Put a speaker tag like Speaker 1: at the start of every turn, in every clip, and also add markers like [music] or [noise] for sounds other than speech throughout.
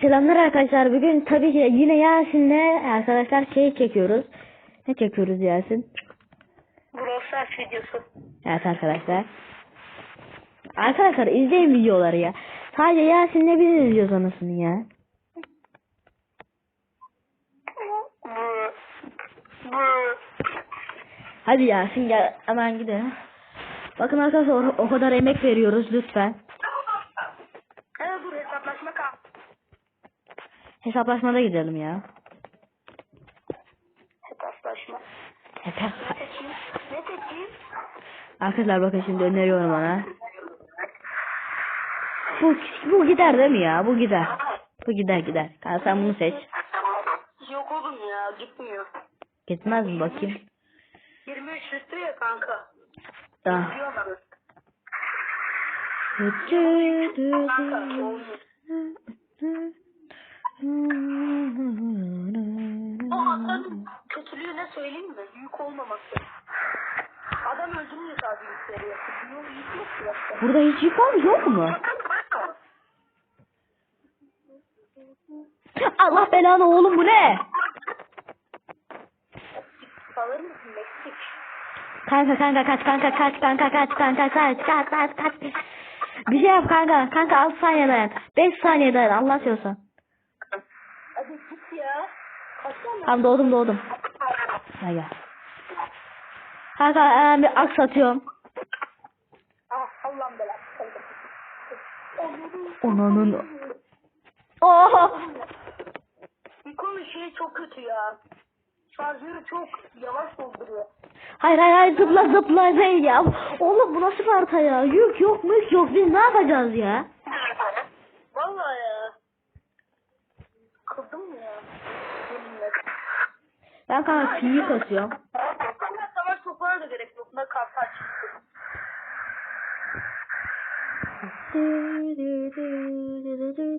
Speaker 1: Selamlar arkadaşlar. Bugün tabii ki yine Yasin'le arkadaşlar şey çekiyoruz. Ne çekiyoruz Yasin?
Speaker 2: Brawl videosu.
Speaker 1: Evet arkadaşlar. Arkadaşlar izleyin videoları ya. Sadece Yasin'le biz izliyoruz anasını ya. Hadi Yasin gel hemen gidelim. Bakın arkadaşlar o kadar emek veriyoruz lütfen.
Speaker 2: Hele dur hesaplaşma kal.
Speaker 1: Hesaplaşmada gidelim ya.
Speaker 2: Hesaplaşma.
Speaker 1: Hesap.
Speaker 2: Ne seçeyim?
Speaker 1: Arkadaşlar bakın şimdi öneriyorum ona. Bu, bu gider değil mi ya? Bu gider. Bu gider gider. Kanka sen bunu seç.
Speaker 2: Yok oğlum ya gitmiyor.
Speaker 1: Gitmez mi bakayım?
Speaker 2: 23 üstü ya kanka. Diyorlar. Kanka olmuyor. O adamın kötülüğü ne söyleyeyim mi? Büyük olmaması. Adam öldürmüyor sadece büyükleri. Büyük yük yok ki.
Speaker 1: Burada hiç mı? Yok mu? Allah belanı oğlum bu ne?
Speaker 2: Alır mısın Meksik?
Speaker 1: Kanka kanka kaç kanka kaç kanka kaç kanka kaç kaç kaç kaç. Bir şey yap kanka. Kanka 6 saniye dayan. 5 saniye dayan Allah diyorsan.
Speaker 2: Git ya.
Speaker 1: Tamam doğdum doğdum. Gel gel. Kanka hemen bir aks atıyorum.
Speaker 2: Ah Allah'ım belası.
Speaker 1: Onanın. Oha.
Speaker 2: Bir konu şey çok kötü ya. Şarjörü çok yavaş dolduruyor.
Speaker 1: Hayır hayır hayır zıpla zıpla şey ya. Oğlum bu nasıl bir harita ya? Yük yok mük yok biz ne yapacağız ya?
Speaker 2: Vallahi ya. Kıldım ya.
Speaker 1: Ben kanka P'yi kasıyorum.
Speaker 2: Ama savaş toplara da gerek yok. Ne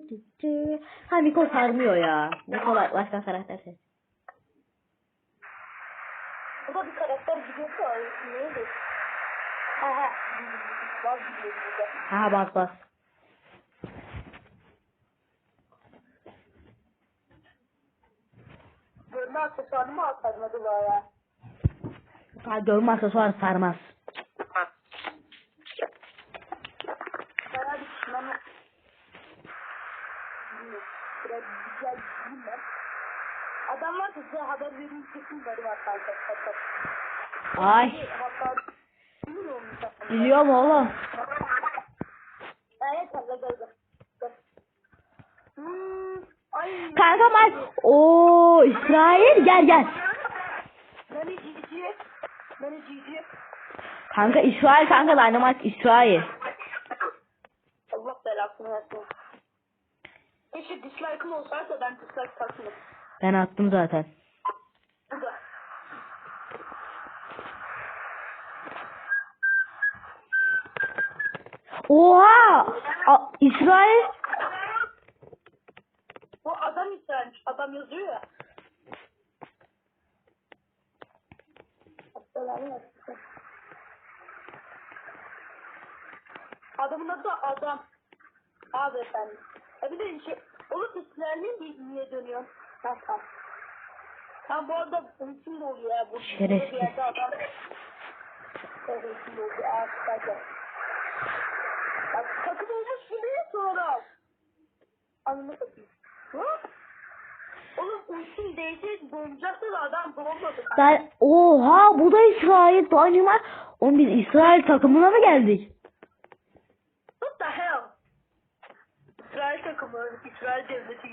Speaker 2: çıktı.
Speaker 1: Ha Miko sarmıyor ya. Miko ba- başka karakter seç.
Speaker 2: Bu da bir karakter gidiyorsa neydi? Ha ha. Vaz gidiyor.
Speaker 1: Ha bas bas.
Speaker 2: Görme aksesuarını mı alsaydın acaba ya?
Speaker 1: Ha görme aksesuar sarmaz.
Speaker 2: Güzel gideyim ben. Adam var ki size haber vereyim kesin bari var kanka.
Speaker 1: Ay. Biliyorum oğlum.
Speaker 2: Evet gel. Gel. Hmm, ay.
Speaker 1: Kanka maç. Oo İsrail gel gel. Kanka İsrail kanka Dynamite İsrail.
Speaker 2: Allah belasını versin. Keşke dislike'ım olsaydı ben dislike takmam.
Speaker 1: Ben attım zaten. Oha! A- İsrail
Speaker 2: Bu adam istermiş. Adam yazıyor ya. Belanı versin. Adamın adı da adam. Abi efendim. E bir de şey, oğlum İsrail'in bir niye dönüyor? Ha tamam. Tam bu arada hüküm de oluyor ya. Bu
Speaker 1: Şerefsiz.
Speaker 2: Bir yerde adam. Hüküm de oluyor. Çıkarken. Bak takım olmuş gibi sonra. Anını satayım. Hı? Oğlum ultim değse donacaktı da adam donmadı.
Speaker 1: ben oha bu da İsrail Dynamite. Oğlum biz İsrail takımına mı geldik?
Speaker 2: What the hell? İsrail takımı, İsrail devleti.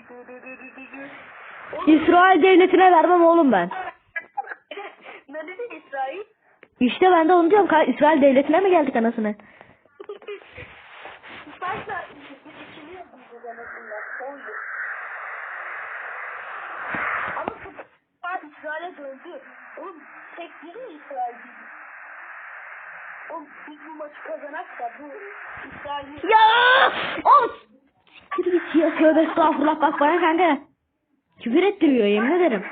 Speaker 2: Oğlum,
Speaker 1: İsrail devletine vermem oğlum ben.
Speaker 2: ne dedi İsrail?
Speaker 1: İşte ben de onu diyorum İsrail devletine mi geldik anasını?
Speaker 2: Tek bir mi İsrail değil? Oğlum biz bu maçı kazanak da bu İsrail'i...
Speaker 1: Ya! Of! Siktir git ya tövbe estağfurullah bak bana kanka. Küfür ettiriyor yemin ederim.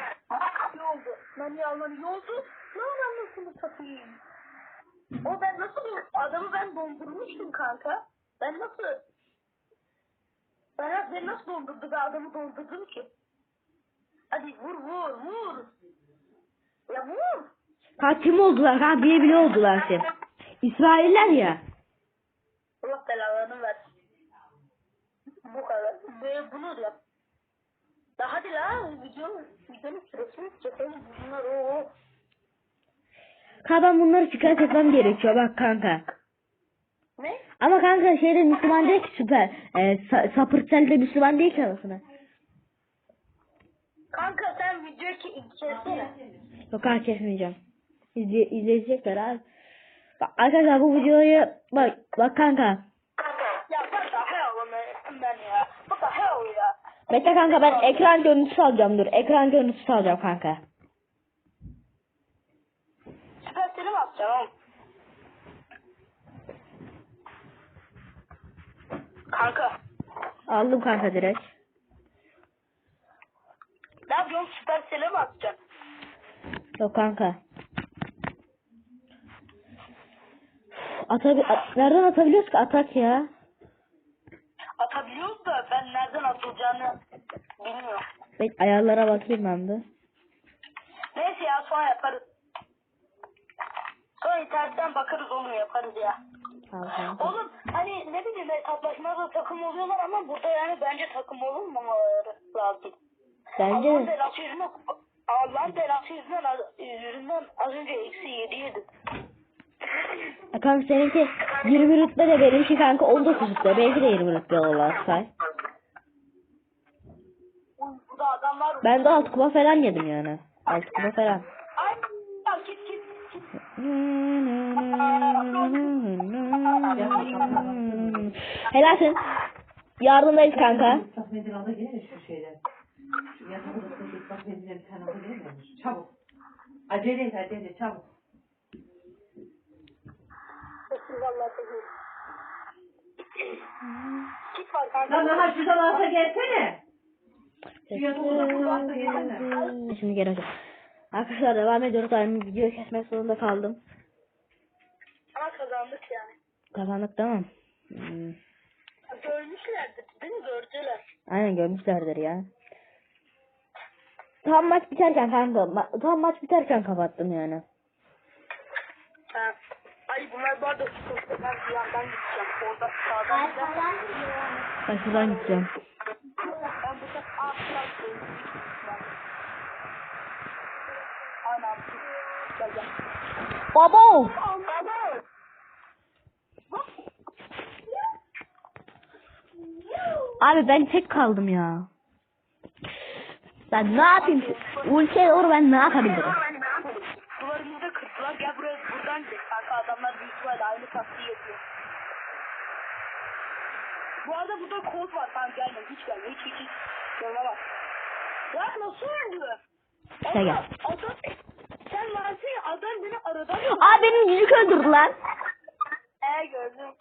Speaker 2: Ne oldu? Nani Almanya yoldu. Ne anlamlısını satayım? O ben nasıl adamı ben dondurmuştum kanka. Ben nasıl Ben beni nasıl dondurdu be adamı dondurdum ki. Hadi vur vur vur. Ya vur.
Speaker 1: Kim oldular kanka bile bile oldular ki. İsrailler ya.
Speaker 2: Allah belalarını versin. Bu kadar. Böyle bunu yap. Ya hadi la video, videonun süresini çekelim. Bunlar o.
Speaker 1: Kanka ben bunları çıkart etmem gerekiyor bak kanka.
Speaker 2: Ne?
Speaker 1: Ama kanka şeyde Müslüman değil ki süper. Ee, sa Sapırtel de Müslüman değil ki anasını.
Speaker 2: Kanka sen videoyu ki çeksene.
Speaker 1: Yok kanka kesmeyeceğim. İzle izleyecekler abi. Bak arkadaşlar bu videoyu bak bak kanka. Bekle kanka ben ekran görüntüsü alacağım dur. Ekran görüntüsü alacağım kanka.
Speaker 2: Süperseli mi atacağım? Kanka.
Speaker 1: Aldım kanka direkt.
Speaker 2: Ne yapıyorsun süperseli mi atacaksın?
Speaker 1: Yok kanka. Atabi at- nereden atabiliyoruz ki atak ya?
Speaker 2: Atabiliyoruz da ben nereden atılacağını bilmiyorum.
Speaker 1: Bek ayarlara bakayım ben de.
Speaker 2: Neyse ya sonra yaparız. Sonra internetten bakarız oğlum yaparız ya.
Speaker 1: Tamam.
Speaker 2: Oğlum hani ne bileyim hesaplaşmada takım oluyorlar ama burada yani bence takım olunmamaları lazım.
Speaker 1: Bence
Speaker 2: Allah'ın
Speaker 1: de.
Speaker 2: belası yüzünden Allah'ın belası yüzünden az, yüzünden az önce eksi yedi yedim.
Speaker 1: Ya Kanka seninki 20 rütbe de benimki kanka 19 rütbe. Belki de 20 rütbe olur say. Ben de alt kupa falan yedim yani. Alt kupa falan. Helalsin. Yardımdayız kanka.
Speaker 3: Çabuk. Acele et acele çabuk.
Speaker 2: Vallahi sessiz. Git var kanka.
Speaker 3: Lan aha şuradan alsa gelsene. Şu yatak odasında alsa gelsene.
Speaker 1: Şimdi geri açalım. Arkadaşlar devam ediyoruz. Ben video kesmek zorunda kaldım.
Speaker 2: Ama kazandık yani.
Speaker 1: Kazandık tamam. Hmm.
Speaker 2: Görmüşlerdi değil mi? Gördüler.
Speaker 1: Aynen görmüşlerdir ya. Tam maç biterken kanka. ma- tam maç biterken kapattım yani.
Speaker 2: Ha. Ay bunlar bu arada sıkıntı. Ben bir yandan gideceğim. Orada sağdan gideceğim.
Speaker 1: Ben şuradan gideceğim.
Speaker 2: Ben ağaçlar! Baba!
Speaker 1: Abi ben tek kaldım ya. Ben ne yapayım? Ülkeye doğru ben ne yapabilirim?
Speaker 2: Duvarımızda kırdılar. Gel buraya buradan gidelim. Kanka ihtimalle aynı taktiği yapıyor. Bu arada burada kod var. Tamam gelme. Hiç gelme. Hiç hiç hiç. Gelme bak. Ya nasıl öldü?
Speaker 1: Gel.
Speaker 2: Adam, sen varsın ya adam beni aradan
Speaker 1: Aa benim yüzük öldürdü lan.
Speaker 2: He gördüm.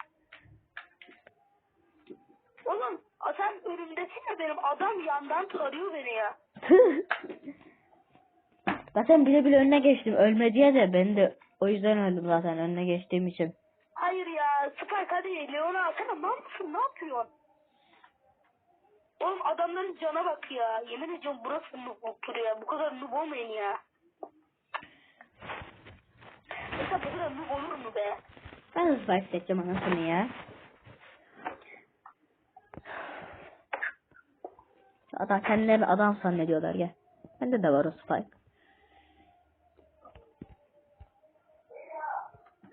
Speaker 2: Oğlum sen önümdesin ya benim adam yandan tarıyor beni ya. [laughs]
Speaker 1: zaten bile bile önüne geçtim. Ölme diye de ben de o yüzden öldüm zaten önüne geçtiğim için.
Speaker 2: Hayır ya Spike hadi Leon'u alsana ne yapıyorsun ne yapıyorsun? Oğlum adamların cana bak ya. Yemin ediyorum burası noob ya. Bu kadar noob olmayın ya. Mesela bu kadar noob olur mu be?
Speaker 1: Ben de spike seçeceğim anasını ya. Adam kendilerini adam zannediyorlar ya. Bende de var o spike.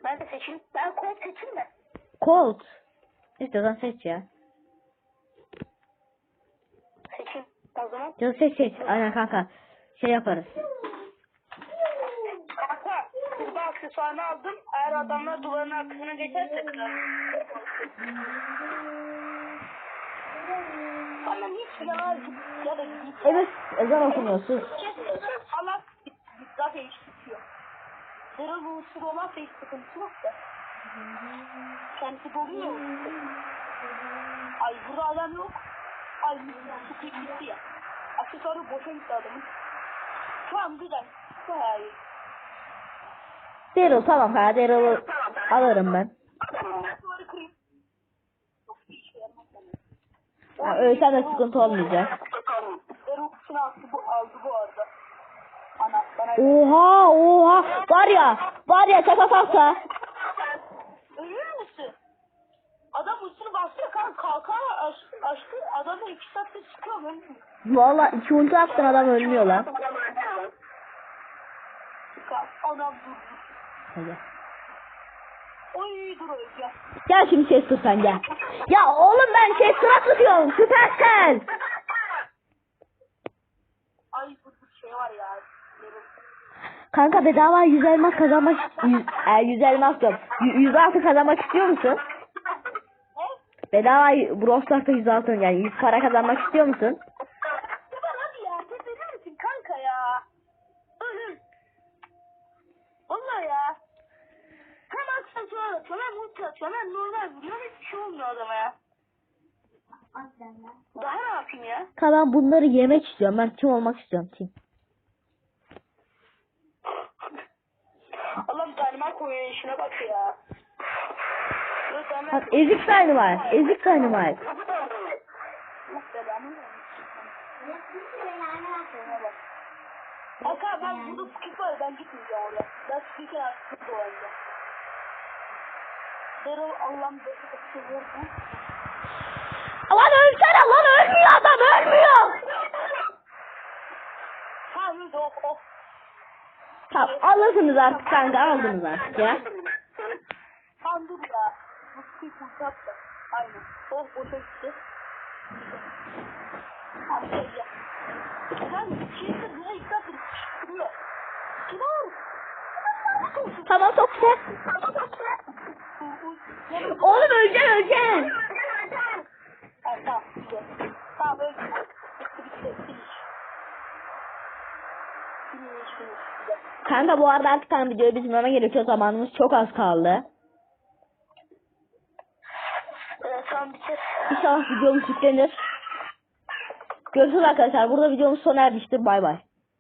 Speaker 2: Ben de seçeyim. Ben kol seçeyim mi?
Speaker 1: Colt. İstiyorsan seç ya.
Speaker 2: O zaman.
Speaker 1: Canım seç seç. Aynen kanka. Şey yaparız.
Speaker 2: Kanka burada aksesuarını aldım. Eğer adamlar duvarın arkasına geçerse Bana niye silah ya da git.
Speaker 1: Evet ezan okunuyor sus.
Speaker 2: Allah zaten hiç tutuyor. Zırhlı unsur olmazsa hiç sıkıntı yok da. Kendisi doluyor. Ay burada adam yok. Ay su kıyıp gitti ya. Aksesuarı boşa gitti adamın. Tamam güzel. Bayağı iyi.
Speaker 1: Daryl tamam kanka Daryl'ı alırım ben.
Speaker 2: Bana.
Speaker 1: Ya ölsem de sıkıntı olmayacak. Oha oha. Var ya var ya şaka kalsa.
Speaker 2: Adam üstünü bastı kan kalkar aç, açtı adamı iki saatte çıkıyor ölmüyor.
Speaker 1: Valla iki ulti attın adam ölmüyor lan.
Speaker 2: Adam dur dur.
Speaker 1: Hadi.
Speaker 2: Oy dur.
Speaker 1: Gel şimdi Chester sen gel. Ya oğlum ben Chester'a tutuyorum. Süpersen.
Speaker 2: Ay bu şey var ya.
Speaker 1: Kanka bedava 100 elmas kazanmak yüz, e, 100 elmas diyorum. Y- 100 altın kazanmak istiyor musun? Bedava Brawl Stars'ta 100 altın yani 100 para kazanmak istiyor musun?
Speaker 2: Ya ben hadi ya. Sen verir misin kanka ya? Ölüm. Ya. Hem aksan sonra atıyor hem ulti atıyor hem normal vuruyor hiçbir şey olmuyor adama ya. Daha ne yapayım ya?
Speaker 1: Kanka ben bunları yemek istiyorum. Ben kim olmak istiyorum kim?
Speaker 2: Allah'ım daima koyuyor işine bak ya.
Speaker 1: Bak ezik tane var. Ezik tane var.
Speaker 2: Kanka ben burada skip var ben gitmeyeceğim oraya. Ben skip var skip oynayacağım. Daryl Allah'ım.
Speaker 1: Lan ölsene lan ölmüyor adam ölmüyor.
Speaker 2: Öldü of of.
Speaker 1: Tamam alırsınız artık kanka aldınız artık ya.
Speaker 2: Tamam dur ya. Skip uçak da. Aynen. Oh boşa gitti. Tamam ya. Lan kimse defa çıkıyor. Kim var?
Speaker 1: Tamam çok güzel. Oğlum öleceksin öleceksin.
Speaker 2: Tamam. Tamam. Güzel.
Speaker 1: Kanka bu arada artık tam videoyu bitirmeme gerekiyor. Zamanımız çok az kaldı. İnşallah videomuz yüklenir. Görüşürüz arkadaşlar. Burada videomuz sona ermiştir. Bay bay.